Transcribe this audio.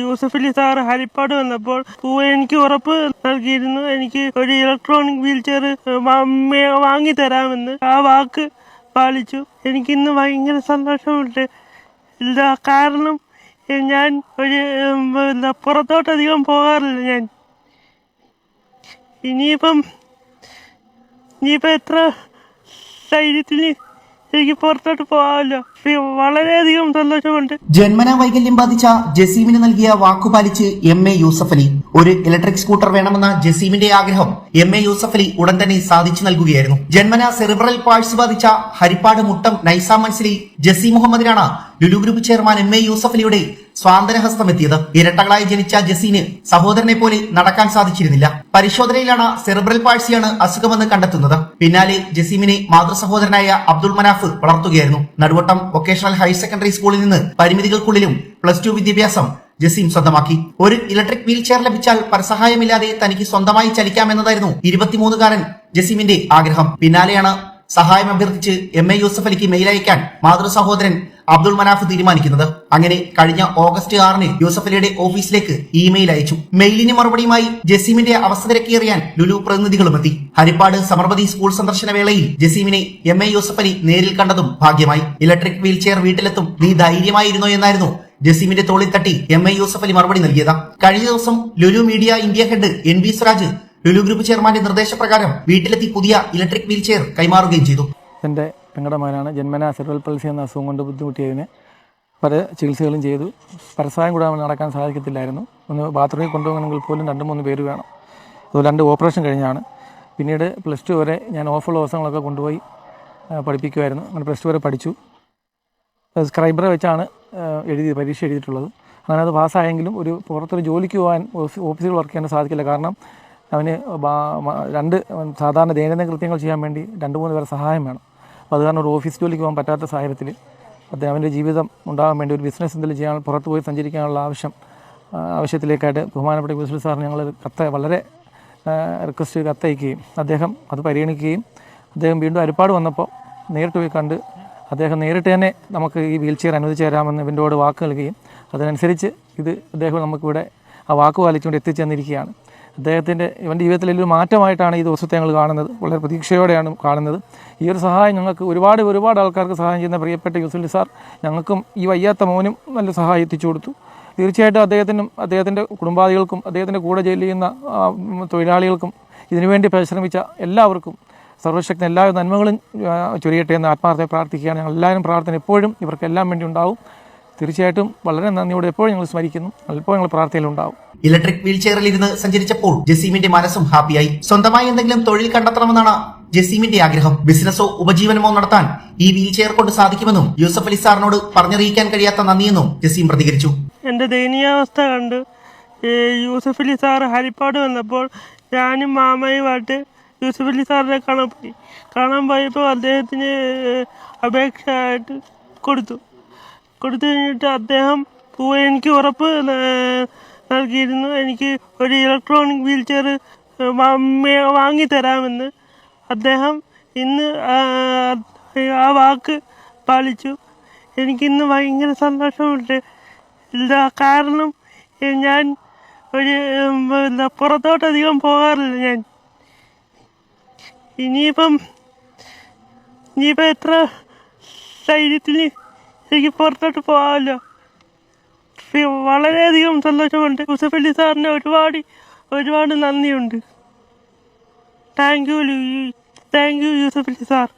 Yusuf Ali sir Harippad വന്നപ്പോൾ എനിക്ക് ഉറപ്പ് നൽകിയിരുന്നു. എനിക്ക് ഒരു ഇലക്ട്രോണിക് വീൽ ചെയർ വാങ്ങി തരാമെന്ന് ആ വാക്ക് പാലിച്ചു. എനിക്കിന്ന് ഭയങ്കര സന്തോഷമുണ്ട്. എന്താ കാരണം ഞാൻ ഒരു എന്താ പുറത്തോട്ടധികം പോകാറില്ല ഞാൻ. ഇനിയിപ്പം ഇനിയിപ്പം എത്ര ധൈര്യത്തിന് എനിക്ക് പുറത്തോട്ട് പോകാമല്ലോ. വളരെയധികം സന്തോഷമുണ്ട്. ജന്മനാ വൈകല്യം ബാധിച്ച ജസീമിന് നൽകിയ വാക്കുപാലിച്ച് എം എ യൂസഫ് അലി ഒരു ഇലക്ട്രിക് സ്കൂട്ടർ വേണമെന്ന ജസീമിന്റെ ആഗ്രഹം എം എ യൂസഫ് അലി ഉടൻ തന്നെ സാധിച്ചു നൽകുകയായിരുന്നു. ജന്മന സെറിബ്രൽ പാഴ്സ് ബാധിച്ച ഹരിപ്പാട് മുട്ടം നൈസാ മൻസിലി Jaseem മുഹമ്മദിനാണ് Lulu group chairman M A Yusuf അലിയുടെ സ്വാതന്ത്ര്യഹസ്തം എത്തിയത് ഇരട്ടകളായി ജനിച്ച ജസീന് സഹോദരനെ പോലെ നടക്കാൻ സാധിച്ചിരുന്നില്ല. പരിശോധനയിലാണ് സെറിബ്രൽ പാഴ്സിയാണ് അസുഖമെന്ന് കണ്ടെത്തുന്നത്. പിന്നാലെ ജസീമിനെ മാതൃ സഹോദരനായ അബ്ദുൾ മനാഫ് വളർത്തുകയായിരുന്നു. നടുവട്ടം വൊക്കേഷണൽ ഹയർ സെക്കൻഡറി സ്കൂളിൽ നിന്ന് പരിമിതികൾക്കുള്ളിലും പ്ലസ് ടു വിദ്യാഭ്യാസം ജസീം സ്വന്തമാക്കി. ഒരു ഇലക്ട്രിക് വീൽ ചെയർ ലഭിച്ചാൽ പരസഹായമില്ലാതെ തനിക്ക് സ്വന്തമായി ചലിക്കാമെന്നതായിരുന്നു ഇരുപത്തിമൂന്നുകാരൻ ജസീമിന്റെ ആഗ്രഹം. പിന്നാലെയാണ് സഹായം അഭ്യർത്ഥിച്ച് എം എ യൂസഫ് അലിക്ക് മെയിൽ അയക്കാൻ മാതൃ സഹോദരൻ അബ്ദുൾ മനാഫ് തീരുമാനിക്കുന്നത്. അങ്ങനെ കഴിഞ്ഞ ഓഗസ്റ്റ് ആറിന് യൂസഫ് അലിയുടെ ഓഫീസിലേക്ക് ഇമെയിൽ അയച്ചു. മെയിലിന് മറുപടിയുമായി ജസീമിന്റെ അവസ്ഥ തിരക്കേറിയാൻ ലുലു പ്രതിനിധികളും എത്തി. ഹരിപ്പാട് സമർപതി സ്കൂൾ സന്ദർശന വേളയിൽ ജസീമിനെ എം എ യൂസഫ് അലി നേരിൽ കണ്ടതും ഭാഗ്യമായി. ഇലക്ട്രിക് വീൽ ചെയർ വീട്ടിലെത്തും നീ ധൈര്യമായിരുന്നോ എന്നായിരുന്നു ജസീമിന്റെ തോളിൽ തട്ടി എം എ യൂസഫ് അലി മറുപടി നൽകിയതാ. കഴിഞ്ഞ ദിവസം Lulu media India head N V Swaraj Lulu group ചെയർമാന്റെ നിർദ്ദേശപ്രകാരം വീട്ടിലെത്തി പുതിയ ഇലക്ട്രിക് വീൽ ചെയർ കൈമാറുകയും ചെയ്തു. എന്റെ പെങ്ങളുടെ മകനാണ് ജന്മന സെർവൽ പൾസി എന്ന അസുഖം കൊണ്ട് ബുദ്ധിമുട്ടിയതിന് പല ചികിത്സകളും ചെയ്തു. പരസ്പരം കൂടാതെ നടക്കാൻ സാധിക്കത്തില്ലായിരുന്നു. ഒന്ന് ബാത്റൂമിൽ കൊണ്ടുപോകണമെങ്കിൽ പോലും രണ്ട് മൂന്ന് പേര് വേണം. അതുപോലെ രണ്ട് ഓപ്പറേഷൻ കഴിഞ്ഞാണ്. പിന്നീട് പ്ലസ് ടു വരെ ഞാൻ ഓഫുള്ള ദിവസങ്ങളൊക്കെ കൊണ്ടുപോയി പഠിപ്പിക്കുമായിരുന്നു അങ്ങനെ പ്ലസ് ടു വരെ പഠിച്ചു. സ്ക്രൈബറെ വെച്ചാണ് എഴുതി പരീക്ഷ എഴുതിയിട്ടുള്ളത്. അങ്ങനെ അത് പാസ്സായെങ്കിലും ഒരു പുറത്തൊരു ജോലിക്ക് പോകാൻ ഓഫീസുകൾ വർക്ക് ചെയ്യാൻ സാധിക്കില്ല. കാരണം അവന് രണ്ട് സാധാരണ ദൈനംദിന കൃത്യങ്ങൾ ചെയ്യാൻ വേണ്ടി രണ്ട് മൂന്ന് പേരെ സഹായം വേണം. അപ്പോൾ അത് കാരണം ഒരു ഓഫീസ് ജോലിക്ക് പോകാൻ പറ്റാത്ത സാഹചര്യത്തിൽ അദ്ദേഹം അവന്റെ ജീവിതം ഉണ്ടാകാൻ വേണ്ടി ഒരു ബിസിനസ് എന്തെങ്കിലും ചെയ്യാൻ പുറത്ത് പോയി സഞ്ചരിക്കാനുള്ള ആവശ്യം ആവശ്യത്തിലേക്കായിട്ട് ബഹുമാനപ്പെട്ട ബിസിനസ് സാറിന് ഞങ്ങൾ കത്ത് വളരെ റിക്വസ്റ്റ് കത്തയക്കുകയും അദ്ദേഹം അത് പരിഗണിക്കുകയും അദ്ദേഹം വീണ്ടും അരിപ്പാട് വന്നപ്പോൾ നേരിട്ട് പോയി കണ്ട് അദ്ദേഹം നേരിട്ട് തന്നെ നമുക്ക് ഈ വീൽ ചെയർ അനുവദിച്ചു തരാമെന്ന് ഇവന്റോട് വാക്ക് നൽകുകയും അതിനനുസരിച്ച് ഇത് അദ്ദേഹം നമുക്കിവിടെ ആ വാക്ക് പാലിച്ചുകൊണ്ട് എത്തിച്ചെന്നിരിക്കുകയാണ്. അദ്ദേഹത്തിന്റെ ഇവന്റെ ജീവിതത്തിൽ ഒരു മാറ്റമായിട്ടാണ് ഈ ദിവസത്തെ ഞങ്ങൾ കാണുന്നത്. വളരെ പ്രതീക്ഷയോടെയാണ് കാണുന്നത്. ഈ ഒരു സഹായം ഞങ്ങൾക്ക് ഒരുപാട് ഒരുപാട് ആൾക്കാർക്ക് സഹായം ചെയ്യുന്ന പ്രിയപ്പെട്ട യൂസുലി സാർ ഞങ്ങൾക്കും ഈ വയ്യാത്ത മോനും നല്ല സഹായം എത്തിച്ചു കൊടുത്തു. തീർച്ചയായിട്ടും അദ്ദേഹത്തിനും അദ്ദേഹത്തിന്റെ കുടുംബാദികൾക്കും അദ്ദേഹത്തിന്റെ കൂടെ ജോലി ചെയ്യുന്ന തൊഴിലാളികൾക്കും ഇതിനുവേണ്ടി പരിശ്രമിച്ച എല്ലാവർക്കും സർവശക്തൻ എല്ലാ നന്മകളും ചൊരിയട്ടെ എന്ന് ആത്മാർത്ഥമായി പ്രാർത്ഥിക്കുകയാണ്. ഞങ്ങൾ എല്ലാവരും പ്രാർത്ഥന എപ്പോഴും ഇവർക്കെല്ലാം വേണ്ടി ഉണ്ടാവും. തീർച്ചയായിട്ടും വളരെ നന്ദിയോടെ എപ്പോഴും ഞങ്ങൾ സ്മരിക്കുന്നു. അല്പം ഞങ്ങൾ പ്രാർത്ഥനയിലുണ്ടാവും ഇലക്ട്രിക് വീൽ ചെയറിൽ ഇരുന്ന് സഞ്ചരിച്ചപ്പോൾ ജസീമിന്റെ മനസ്സും ഹാപ്പിയായി. സ്വന്തമായി എന്തെങ്കിലും തൊഴിൽ കണ്ടെത്തണമെന്നാണ് ജസീമിന്റെ ആഗ്രഹം. ബിസിനസ്സോ ഉപജീവനമോ നടത്താൻ ഈ വീൽ ചെയർ കൊണ്ട് സാധിക്കുമെന്നും യൂസഫ് അലി സാറിനോട് പറഞ്ഞറിയിക്കാൻ കഴിയാത്ത നന്ദിയെന്നും ജസീം പ്രതികരിച്ചു. എന്റെ ദയനീയാവസ്ഥ കണ്ട് യൂസഫ് അലി സാർ ഹരിപ്പാട് വന്നപ്പോൾ ഞാനും മാമയുമായിട്ട് യൂസഫ് സാറിനെ കാണാൻ പോയി. കാണാൻ പോയപ്പോൾ അദ്ദേഹത്തിന് അപേക്ഷ ആയിട്ട് കൊടുത്തു. കൊടുത്തു കഴിഞ്ഞിട്ട് അദ്ദേഹം എനിക്ക് ഉറപ്പ് നൽകിയിരുന്നു. എനിക്ക് ഒരു ഇലക്ട്രോണിക് വീൽ ചെയർ വാങ്ങി തരാമെന്ന് അദ്ദേഹം ഇന്ന് ആ, വാക്ക് പാലിച്ചു. എനിക്കിന്ന് ഭയങ്കര സന്തോഷമുണ്ട്. എന്താ കാരണം? ഞാൻ ഒരു എന്താ പുറത്തോട്ടധികം പോകാറില്ല. ഞാൻ ഇനിയിപ്പം ഇനിയിപ്പം എത്ര ധൈര്യത്തിന് എനിക്ക് പുറത്തോട്ട് പോകാമല്ലോ. വളരെയധികം സന്തോഷമുണ്ട്. യൂസഫ് അലി സാറിന് ഒരുപാട് ഒരുപാട് നന്ദിയുണ്ട്. Thank you thank you Yusuf Ali sir.